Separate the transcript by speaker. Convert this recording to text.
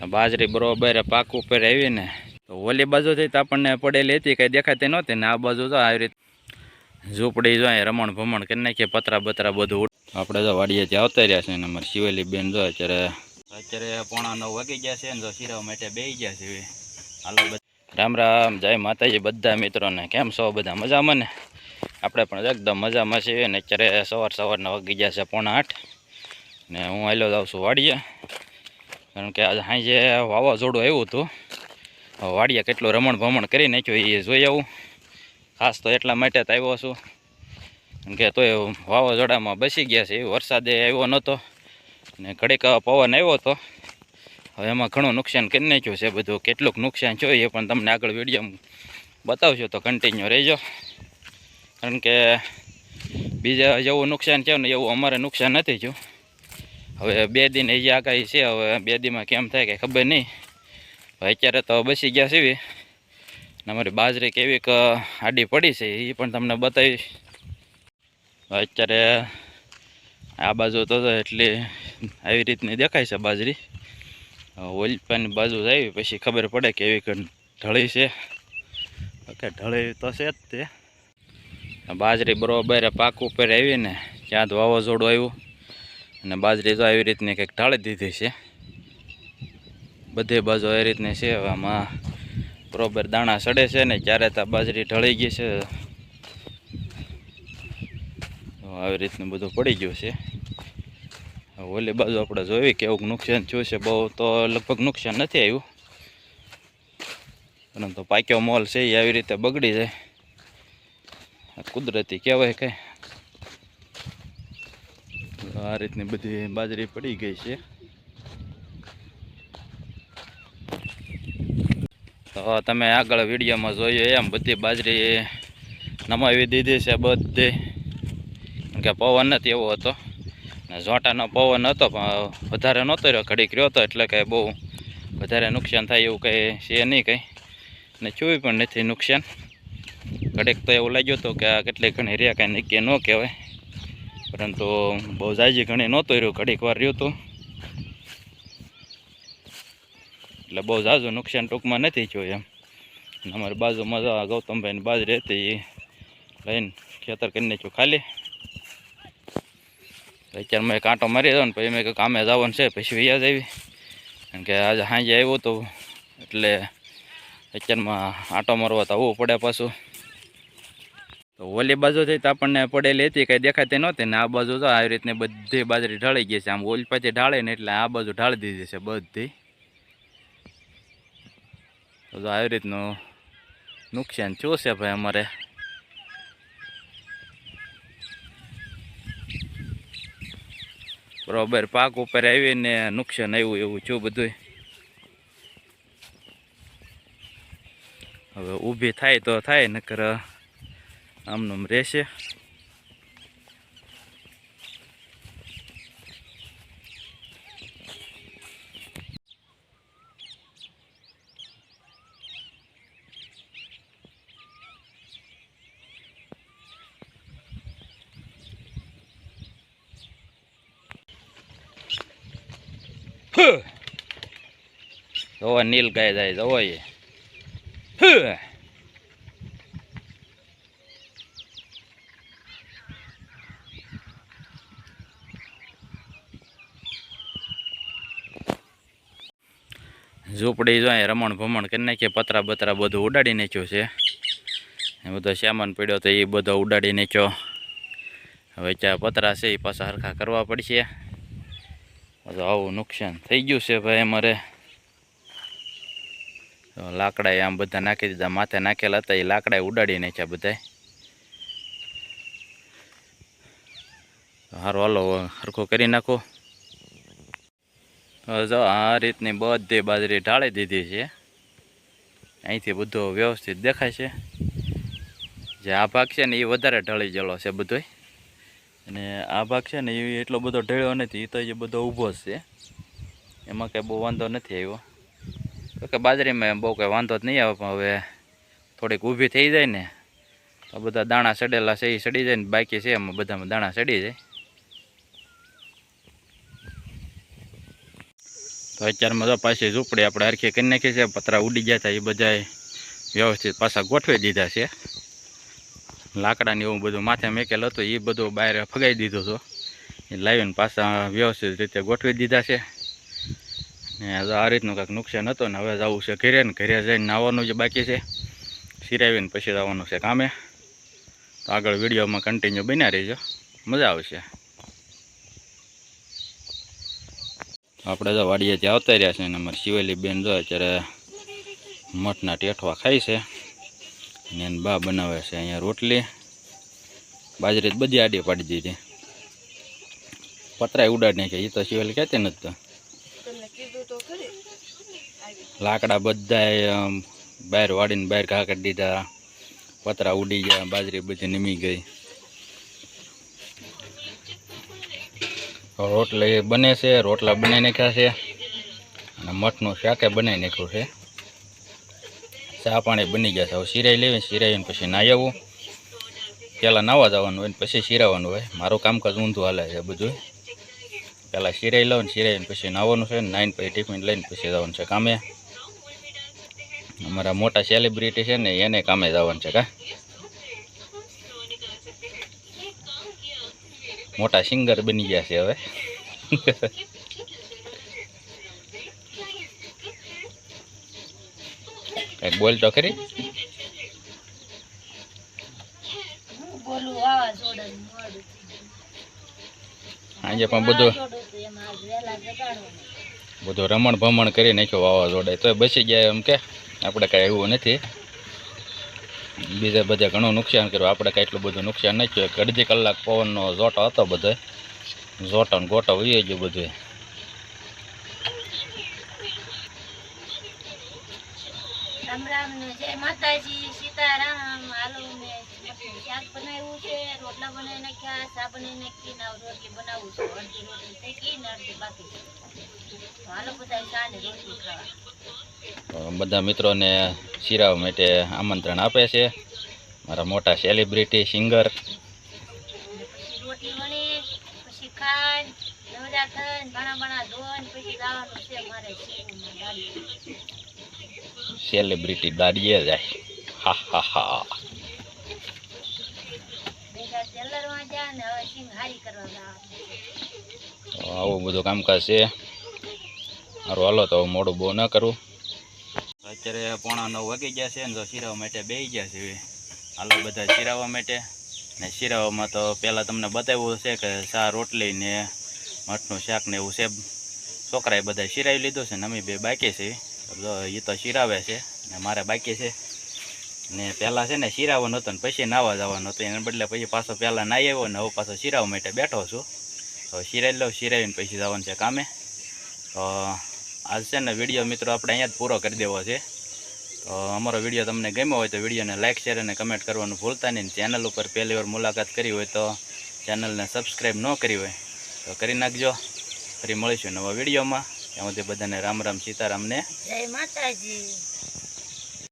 Speaker 1: બાજરી બરોબર પાક ઉપર આવી ને તો ઓલી બાજુથી તો આપણને પડેલી હતી, કંઈ દેખાતી નહોતી ને આ બાજુ તો આવી રીતે ઝૂંપડી જો રમણ ભમણ કરી નાખીએ પતરા બતરા બધું આપણે જો વાડીએથી આવતા રહ્યા છે ને અમારી શિવેલી બેન જો અત્યારે અત્યારે પોણા નવ વાગી ગયા છે ને જો શીરવા માટે બેસી ગયા છે હાલો રામ રામ, જય માતાજી બધા મિત્રોને. કેમ છો બધા? મજામાં ને? આપણે પણ એકદમ મજામાં છીએ ને અત્યારે સવાર સવારના વાગી ગયા છે પોણા આઠ ને હું હાલો જાઉં છું વાડીએ. કારણ કે આજે સાંજે વાવાઝોડું આવ્યું હતું. વાડિયા કેટલું રમણ ભમણ કરી નાખ્યું એ જોઈ આવું. ખાસ તો એટલા માટે જ આવ્યો છું. કારણ કે તોય વાવાઝોડામાં બસી ગયા છે. વરસાદે આવ્યો નહોતો ને ઘડીક પવન આવ્યો હતો. હવે એમાં ઘણું નુકસાન કરી નાખ્યું છે બધું. કેટલુંક નુકસાન થયું એ પણ તમને આગળ વીડિયો બતાવજો તો કન્ટિન્યુ રહેજો. કારણ કે બીજા જેવું નુકસાન છે ને એવું અમારે નુકસાન નથી થયું. હવે બે દિન એ આગાહી છે, હવે બે દીમાં કેમ થાય કે ખબર નહીં. અત્યારે તો બસી ગયા છે અમારી બાજરી કેવી આડી પડી છે એ પણ તમને બતાવીશ. અત્યારે આ બાજુ તો એટલે આવી રીતની દેખાય છે બાજરી. ઓલપાની બાજુ આવી, પછી ખબર પડે કે એવી ઢળી છે. ઓકે ઢળી તો છે જ તે. બાજરી બરોબર પાક ઉપર આવીને ક્યાં ત્યાં વાવાઝોડું આવ્યું. અને બાજરી તો આવી રીતની કંઈક ઢાળી દીધી છે. બધી બાજુ એ રીતની છે. હવે આમાં બરોબર દાણા સડે છે ને ક્યારે તો બાજરી ઢળી ગઈ છે. આવી રીતનું બધું પડી ગયું છે. ઓલી બાજુ આપણે જોઈ કેવું નુકસાન થયું છે. બહુ તો લગભગ નુકસાન નથી આવ્યું. પરંતુ પાક્યો મોલ છે એ આવી રીતે બગડી જાય. કુદરતી કહેવાય કંઈ. આ રીતની બધી બાજરી પડી ગઈ છે. તો તમે આગળ વિડીયોમાં જોયું એમ બધી બાજરી નમાવી દીધી છે બધી. કે પવન નથી એવો હતો. ઝોંટાનો પવન હતો, પણ વધારે નહોતો રહ્યો, ઘડીક રહ્યો હતો એટલે કંઈ બહુ વધારે નુકસાન થાય એવું કંઈ છે નહીં કંઈ. ને છૂવી પણ નથી નુકસાન. ઘડીક તો એવું લાગ્યું હતું કે આ કેટલી ઘણી રહ્યા કાંઈ નક્કી ન કહેવાય. પરંતુ બહુ જાજી ઘણી નહોતો રહ્યું, ઘડીક વાર રહ્યું હતો એટલે બહુ ઝાઝું નુકસાન ટૂંકમાં નથી થયું એમ. અમારી બાજુમાં ગૌતમભાઈની બાજરી હતી એ લઈને ખેતર કરી નાખ્યું ખાલી. અત્યારે મેં કાંટો મારી દો ને પછી મેં કામે જવાનું છે, પછી વ્યાજ આવી. કારણ કે આજે સાંજે આવ્યું હતું એટલે અત્યારમાં આંટો મારવા તો આવવું પડે પાછું. ઓલી બાજુથી તો આપણને પડેલી હતી, કંઈ દેખાતી નહોતી ને આ બાજુ તો આવી રીતની બધી બાજરી ઢળી ગઈ છે. આમ ઓલી પાછી ઢાળે ને એટલે આ બાજુ ઢાળી દીધી છે બધી. તો આવી રીતનું નુકસાન થયું છે ભાઈ અમારે. બરોબર, પાક ઉપર આવીને નુકસાન આવ્યું એવું છું બધું હવે ઊભી થાય તો થાય, નકર આમનું રહેશે જોવા નીલ ગાય જાય જોવો એ હ ઝૂંપડી જો રમણ ભમણ કરી નાખીએ, પતરા બતરા બધું ઉડાડી નાખ્યું છે. એ બધો સામાન પડ્યો તો એ બધો ઉડાડી નાખ્યો. હવે ત્યાં પતરા છે એ પાછા હરખા કરવા પડશે. બધું આવું નુકસાન થઈ ગયું છે ભાઈ અમારે. લાકડા આમ બધા નાખી દીધા, માથે નાખેલા હતા, એ લાકડા ઉડાડી નાખ્યા બધાય. સારું હાલો, હરખું કરી નાખો. જો આ રીતની બધી બાજરી ઢાળી દીધી છે. અહીંથી બધું વ્યવસ્થિત દેખાય છે. જે આ ભાગ છે ને એ વધારે ઢળી ગયેલો છે બધોય. અને આ ભાગ છે ને એ એટલો બધો ઢળ્યો નથી એ તો એ બધો ઊભો છે. એમાં કંઈ બહુ વાંધો નથી આવ્યો. તો કે બાજરીમાં બહુ કંઈ વાંધો જ નહીં આવે, પણ હવે થોડીક ઊભી થઈ જાય ને. તો બધા દાણા સડેલા છે એ સડી જાય ને બાકી છે, એમાં બધામાં દાણા સડી જાય. તો અત્યારમાં તો પાછી ઝૂંપડી આપણે હરખી કરી નાખી છે, પતરા ઉડી ગયા હતા એ બધાએ વ્યવસ્થિત પાછા ગોઠવી દીધા છે. લાકડાને એવું બધું માથે મેકેલ હતું, એ બધું બહાર ફગાવી દીધું હતું. એ લાવીને પાછા વ્યવસ્થિત રીતે ગોઠવી દીધા છે. ને આ રીતનું કાંઈક નુકસાન હતું ને, હવે જવું છે ઘરે ને, ઘરે જઈને નાવાનું જે બાકી છે. સિરાવીને પછી જવાનું છે કામે. તો આગળ વિડીયોમાં કન્ટિન્યુ બન્યા રહીજો. મજા આવશે. આપણે તો વાડીએથી આવતા રહ્યા છે અને અમારી શિવેલી બેન જો અત્યારે મઠના ટેઠવા ખાય છે. અને એને બા બનાવે છે અહીંયા રોટલી. બાજરી બધી આડી પાડી દીધી. પતરાય ઉડાડી નાખ્યા. એ તો શિવેલી કહેતી નથી તો. લાકડા બધાય આમ બહાર વાડીને બહાર ઘા દીધા. પતરા ઉડી ગયા બાજરી બધી નીમી ગઈ. રોટલી બને છે, રોટલા બનાવી નાખ્યા છે. અને મઠનું શાકે બનાવી નાખ્યું છે. ચા પાણી બની ગયા છે. હવે સિરાઈ લેવી સિરાઈને પછી નાહી આવવું પહેલાં નાવા જવાનું હોય પછી સિરાવાનું હોય. મારું કામકાજ ઊંધું હાલે છે બધું. પહેલાં સિરાઈ લઉં સિરાઈને પછી નાહવાનું છે ને નાઈને પછી ટિફિન લઈને પછી જવાનું છે કામે. અમારા મોટા સેલિબ્રિટી છે ને એને કામે જવાનું છે કા? મોટા સિંગર બની ગયા છે હવે. કંઈક બોલ તો ખરી. આજે પણ બધું બધું રમણ ભમણ કરી નાખ્યો વાવાઝોડે તો બચી ગયા એમ કે. આપણે કાંઈ એવું નથી. બીજા બધા ઘણું નુકસાન કર્યું. આપણે કાંઈ એટલું બધું નુકસાન નથી થયું અડધી કલાક પવનનો જોટો હતો બધો. જોટો ને ગોટો વહી ગયું બધું.
Speaker 2: બનાવી છું. અડધી રોટલી થઈ ગઈ ને અડધી બાકી બધા
Speaker 1: મિત્રોને શિરાવ માટે આમંત્રણ આપે છે. મારા મોટા સેલિબ્રિટી સિંગર સેલિબ્રિટી દાડીએ જાય હા હા હા. આવું બધું કામકાજ છે. મારું હાલો તો મોડું બહુ ન કરું અત્યારે પોણા નવ વાગી ગયા છે ને તો શિરાવા માટે બેસી ગયા છે હાલો, બધા શિરાવા માટે. ને શિરાવામાં તો પહેલાં તમને બતાવ્યું છે કે શા રોટલી ને મઠનું શાક ને એવું છે. છોકરાએ બધા શિરાવી લીધું છે ને અમે બે બાકી છે. એ તો શિરાવે છે ને મારે બાકી છે. ને પહેલાં છે ને શિરાવો નહોતો ને પછી નાવા જવાનો હતો. એને બદલે પછી પાછો પહેલાં નાહી આવ્યો ને હવે પાછો શિરાવા માટે બેઠો છું. તો શિરાઈ લઉં, શિરાવીને પછી જવાનું છે કામે. તો આજ છે ને વીડિયો મિત્રો આપણે અહીંયા જ પૂરો કરી દેવો છે. તો અમારો વીડિયો તમને ગમ્યો હોય તો વિડીયોને લાઇક શેર અને કમેન્ટ કરવાનું ભૂલતા નહીં. ચેનલ ઉપર પહેલી વાર મુલાકાત કરી હોય તો ચેનલને સબસ્ક્રાઈબ ન કરી હોય તો કરી નાખજો. ફરી મળીશું નવા વિડીયોમાં. ત્યાં સુધી બધાને રામ રામ, સીતારામને
Speaker 2: જય માતાજી.